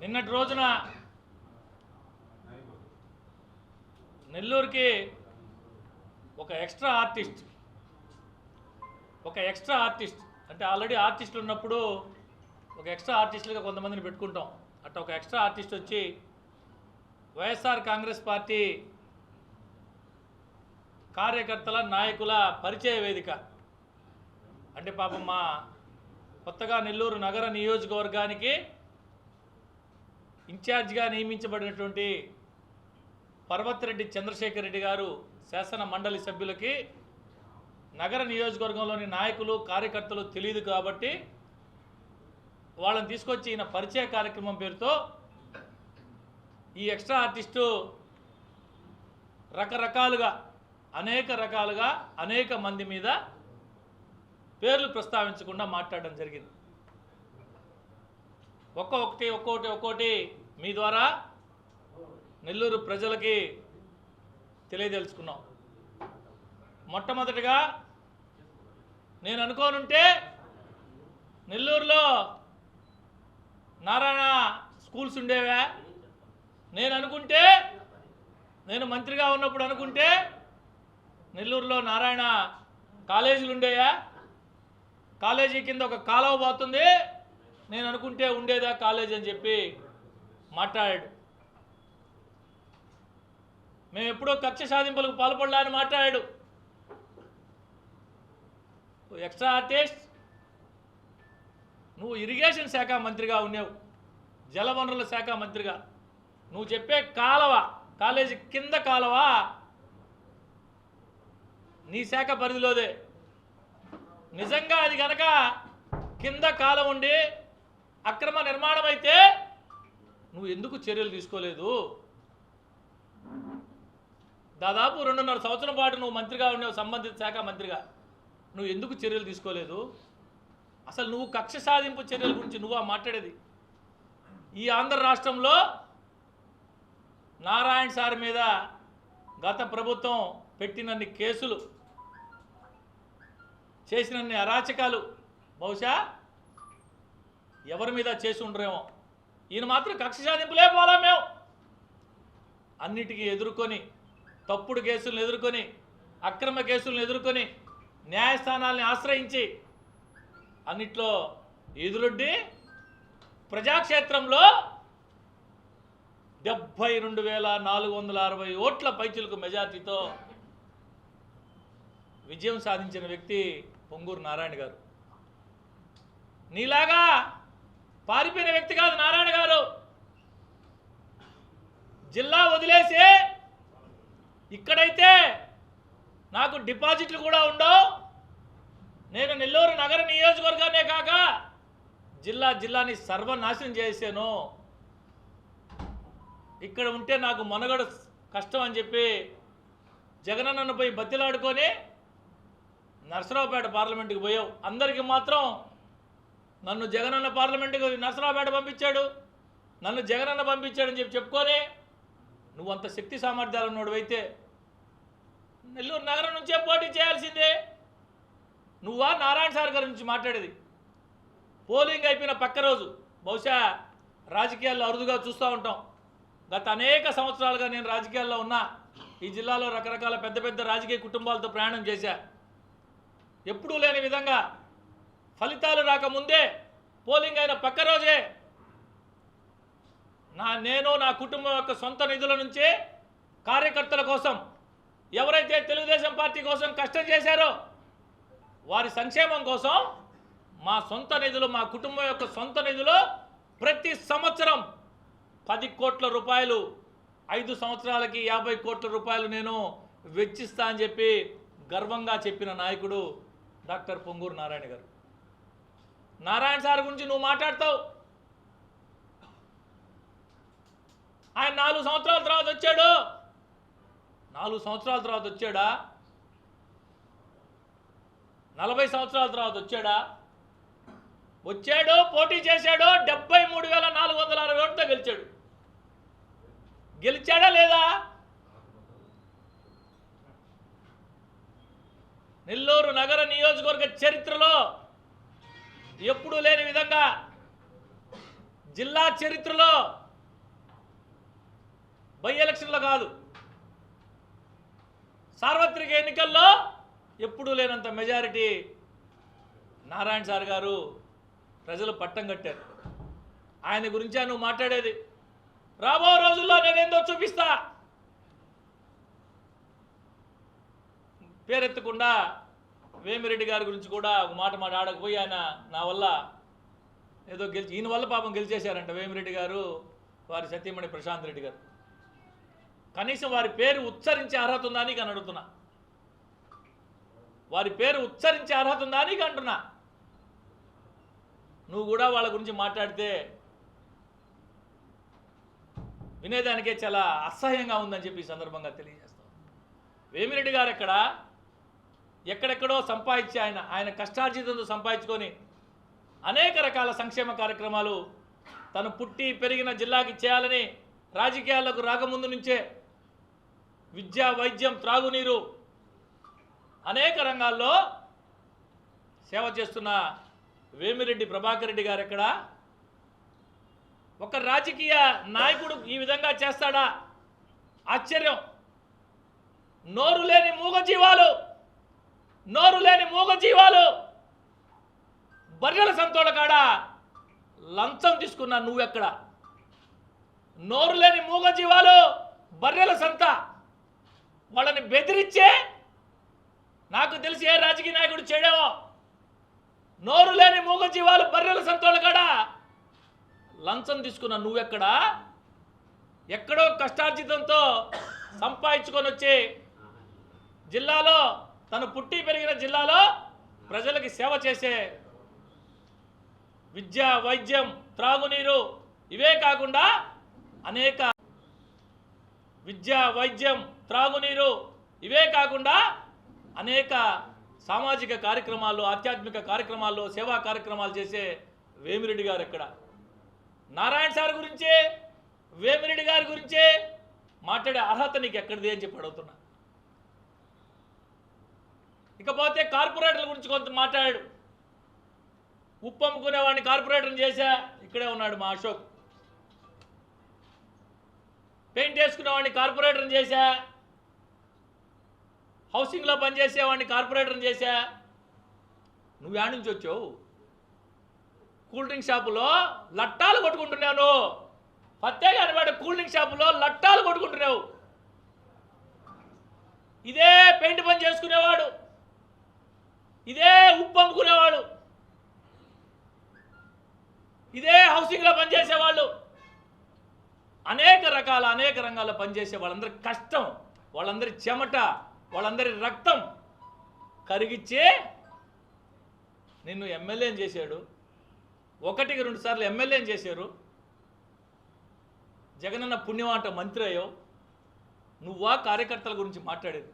నిన్నటి రోజున నెల్లూరుకి ఒక ఎక్స్ట్రా ఆర్టిస్ట్ ఒక ఎక్స్ట్రా ఆర్టిస్ట్ అంటే ఆల్రెడీ ఆర్టిస్టులు ఉన్నప్పుడు ఒక ఎక్స్ట్రా ఆర్టిస్టులుగా కొంతమందిని పెట్టుకుంటాం. అట్లా ఒక ఎక్స్ట్రా ఆర్టిస్ట్ వచ్చి వైఎస్ఆర్ కాంగ్రెస్ పార్టీ కార్యకర్తల నాయకుల పరిచయ వేదిక. అంటే పాపం మా కొత్తగా నెల్లూరు నగర నియోజకవర్గానికి ఇన్ఛార్జిగా నియమించబడినటువంటి పర్వతిరెడ్డి చంద్రశేఖర్ రెడ్డి గారు శాసన మండలి సభ్యులకి నగర నియోజకవర్గంలోని నాయకులు కార్యకర్తలు తెలియదు కాబట్టి వాళ్ళని తీసుకొచ్చి ఈయన పరిచయ కార్యక్రమం పేరుతో ఈ ఎక్స్ట్రా ఆర్టిస్టు రకరకాలుగా అనేక రకాలుగా అనేక మంది మీద పేర్లు ప్రస్తావించకుండా మాట్లాడడం జరిగింది. ఒక్కొక్కటి ఒక్కొక్కటి ఒక్కొక్కటి మీ ద్వారా నెల్లూరు ప్రజలకి తెలియదలుచుకున్నాం. మొట్టమొదటిగా నేను అనుకోనుంటే నెల్లూరులో నారాయణ స్కూల్స్ ఉండేవా? నేను అనుకుంటే నేను మంత్రిగా ఉన్నప్పుడు అనుకుంటే నెల్లూరులో నారాయణ కాలేజీలు ఉండేయా? కాలేజీ కింద ఒక కాలువ పోతుంది. నేను అనుకుంటే ఉండేదా కాలేజ్ అని చెప్పి మాట్లాడాడు. మేము ఎప్పుడో కక్ష సాధింపులకు పాల్పడలా అని మాట్లాడాడు. ఎక్స్ట్రా ఆర్టిస్ట్ నువ్వు ఇరిగేషన్ శాఖ మంత్రిగా ఉన్నావు. జలవనరుల శాఖ మంత్రిగా. నువ్వు చెప్పే కాలవ కాలేజీ కింద కాలవ నీ శాఖ పరిధిలోదే. నిజంగా అది గనక కింద కాలం ఉండి అక్రమ నిర్మాణం అయితే నువ్వు ఎందుకు చర్యలు తీసుకోలేదు? దాదాపు రెండున్నర సంవత్సరం పాటు నువ్వు మంత్రిగా ఉన్నావు సంబంధిత శాఖ మంత్రిగా. నువ్వు ఎందుకు చర్యలు తీసుకోలేదు? అసలు నువ్వు కక్ష సాధింపు చర్యల గురించి నువ్వా మాట్లాడేది. ఈ ఆంధ్ర రాష్ట్రంలో నారాయణ సార్ మీద గత ప్రభుత్వం పెట్టినన్ని కేసులు చేసినన్ని అరాచకాలు బహుశా ఎవరి మీద చేసి ఉండరేమో? ఈయన మాత్రం కక్ష సాధింపులే పోలా మేము. అన్నిటికీ ఎదుర్కొని తప్పుడు కేసులను ఎదుర్కొని అక్రమ కేసులను ఎదుర్కొని న్యాయస్థానాల్ని ఆశ్రయించి అన్నిట్లో ఎదురొడ్డి ప్రజాక్షేత్రంలో డెబ్భై రెండు వేల నాలుగు వందల అరవై ఓట్ల పైచులకు మెజార్టీతో విజయం సాధించిన వ్యక్తి పొంగూరు నారాయణ గారు. నీలాగా పారిపోయిన వ్యక్తి కాదు నారాయణ గారు. జిల్లా వదిలేసి ఇక్కడైతే నాకు డిపాజిట్లు కూడా ఉండవు. నేను నెల్లూరు నగర నియోజకవర్గానే కాక జిల్లా జిల్లాని సర్వనాశనం చేశాను ఇక్కడ ఉంటే నాకు మనుగడ కష్టం అని చెప్పి జగనన్నను పోయి బతిలాడుకొని నర్సరావుపేట పార్లమెంట్కి పోయావు. అందరికీ మాత్రం నన్ను జగనన్న పార్లమెంటుకు నర్సరావుపేట పంపించాడు. నన్ను జగనన్న పంపించాడని చెప్పి చెప్పుకోనే నువ్వు అంత శక్తి సామర్థ్యాలు ఉన్నోడువైతే నెల్లూరు నగరం నుంచే పోటీ చేయాల్సిందే. నువ్వా నారాయణ సార్ గారి నుంచి మాట్లాడేది. పోలింగ్ అయిపోయిన పక్క రోజు బహుశా రాజకీయాల్లో అరుదుగా చూస్తూ ఉంటాం. గత అనేక సంవత్సరాలుగా నేను రాజకీయాల్లో ఉన్నా ఈ జిల్లాలో రకరకాల పెద్ద పెద్ద రాజకీయ కుటుంబాలతో ప్రయాణం చేశా. ఎప్పుడూ లేని విధంగా ఫలితాలు రాకముందే పోలింగ్ అయిన పక్క రోజే నా నేను నా కుటుంబం యొక్క సొంత నిధుల నుంచే కార్యకర్తల కోసం ఎవరైతే తెలుగుదేశం పార్టీ కోసం కష్టం చేశారో వారి సంక్షేమం కోసం మా సొంత నిధులు మా కుటుంబం యొక్క సొంత నిధులు ప్రతి సంవత్సరం పది కోట్ల రూపాయలు ఐదు సంవత్సరాలకి యాభై కోట్ల రూపాయలు నేను వెచ్చిస్తా అని చెప్పి గర్వంగా చెప్పిన నాయకుడు డాక్టర్ పొంగూరు నారాయణ గారు. నారాయణ సార్ గురించి నువ్వు మాట్లాడతావు. ఆయన నాలుగు సంవత్సరాల తర్వాత వచ్చాడు. నాలుగు సంవత్సరాల తర్వాత వచ్చాడా? నలభై సంవత్సరాల తర్వాత వచ్చాడా? వచ్చాడు పోటీ చేశాడు డెబ్బై మూడు వేల నాలుగు వందల అరవై ఒకటితో గెలిచాడు. గెలిచాడా లేదా? నెల్లూరు నగర నియోజకవర్గ చరిత్రలో ఎప్పుడూ లేని విధంగా జిల్లా చరిత్రలో బై ఎలక్షన్లో కాదు సార్వత్రిక ఎన్నికల్లో ఎప్పుడూ లేనంత మెజారిటీ నారాయణ సార్ గారు ప్రజలు పట్టం కట్టారు. ఆయన గురించే నువ్వు మాట్లాడేది. రాబో రోజుల్లో నేనేందో చూపిస్తా? పేరెత్తకుండా వేమిరెడ్డి గారి గురించి కూడా ఒక మాట మాట ఆయన నా వల్ల ఏదో గెలిచి ఈయన వల్ల పాపం గెలిచేశారంట వేమిరెడ్డి గారు వారి సత్యమణి ప్రశాంత్ రెడ్డి గారు. కనీసం వారి పేరు ఉచ్చరించే అర్హత ఉందా నీకు అని అడుగుతున్నా. వారి పేరు ఉచ్చరించే అర్హత ఉందా అని అంటున్నా. నువ్వు కూడా వాళ్ళ గురించి మాట్లాడితే వినేదానికే చాలా అసహ్యంగా ఉందని చెప్పి ఈ సందర్భంగా తెలియజేస్తాం వేమిరెడ్డి గారు ఎక్కడ? ఎక్కడెక్కడో సంపాదించి ఆయన ఆయన కష్టార్జితంతో సంపాదించుకొని అనేక రకాల సంక్షేమ కార్యక్రమాలు తను పుట్టి పెరిగిన జిల్లాకి చేయాలని రాజకీయాలకు రాకముందు నుంచే విద్య వైద్యం త్రాగునీరు అనేక రంగాల్లో సేవ చేస్తున్న వేమిరెడ్డి ప్రభాకర్ రెడ్డి గారు ఎక్కడ? ఒక రాజకీయ నాయకుడు ఈ విధంగా చేస్తాడా? ఆశ్చర్యం. నోరు లేని మూగజీవాలు నోరు లేని మూగ జీవాలు బర్రెల సంతోడ కాడ లంచం తీసుకున్నా నువ్వెక్కడ? నోరు లేని మూగ జీవాలు బర్రెల సంత. వాళ్ళని బెదిరించే నాకు తెలిసి ఏ రాజకీయ నాయకుడు చేయడమో. నోరు లేని మూగ జీవాలు బర్రెల సంతోళ్ళ కాడ లంచం తీసుకున్న నువ్వెక్కడా? ఎక్కడో కష్టార్జితంతో సంపాదించుకొని వచ్చి జిల్లాలో తను పుట్టి పెరిగిన జిల్లాలో ప్రజలకి సేవ చేసే విద్య వైద్యం త్రాగునీరు ఇవే కాకుండా అనేక విద్య వైద్యం త్రాగునీరు ఇవే కాకుండా అనేక సామాజిక కార్యక్రమాల్లో ఆధ్యాత్మిక కార్యక్రమాల్లో సేవా కార్యక్రమాలు చేసే వేమిరెడ్డి గారు ఎక్కడ? నారాయణ సార్ గురించే వేమిరెడ్డి గారి గురించే మాట్లాడే అర్హత నీకు ఎక్కడిది అని చెప్పి అడుగుతున్నా. ఇకపోతే కార్పొరేటర్ల గురించి కొంత మాట్లాడాడు. ఉప్పు అమ్ముకునేవాడిని కార్పొరేటర్ని చేశా. ఇక్కడే ఉన్నాడు మా అశోక్. పెయింట్ వేసుకునేవాడిని కార్పొరేటర్ని చేశా. హౌసింగ్లో పనిచేసేవాడిని కార్పొరేటర్ని చేశా. నువ్వు యాడ్ నుంచి వచ్చావు? కూల్ డ్రింక్ షాపులో లట్టాలు కొట్టుకుంటున్నాను పత్తే కనబడే కూల్ డ్రింక్ షాపులో లట్టాలు కొట్టుకుంటున్నావు. ఇదే పెయింట్ పని చేసుకునేవాడు. ఇదే ఉప్పు అమ్ముకునేవాడు ఇదే హౌసింగ్లో పనిచేసేవాళ్ళు. అనేక రకాల అనేక రంగాల్లో పనిచేసే వాళ్ళందరి కష్టం వాళ్ళందరి చెమట వాళ్ళందరి రక్తం కరిగిచ్చే నిన్ను ఎమ్మెల్యేని చేశాడు. ఒకటికి రెండు సార్లు ఎమ్మెల్యేని చేశారు. జగనన్న పుణ్యమాట మంత్రి అయ్యో నువ్వా కార్యకర్తల గురించి మాట్లాడేది?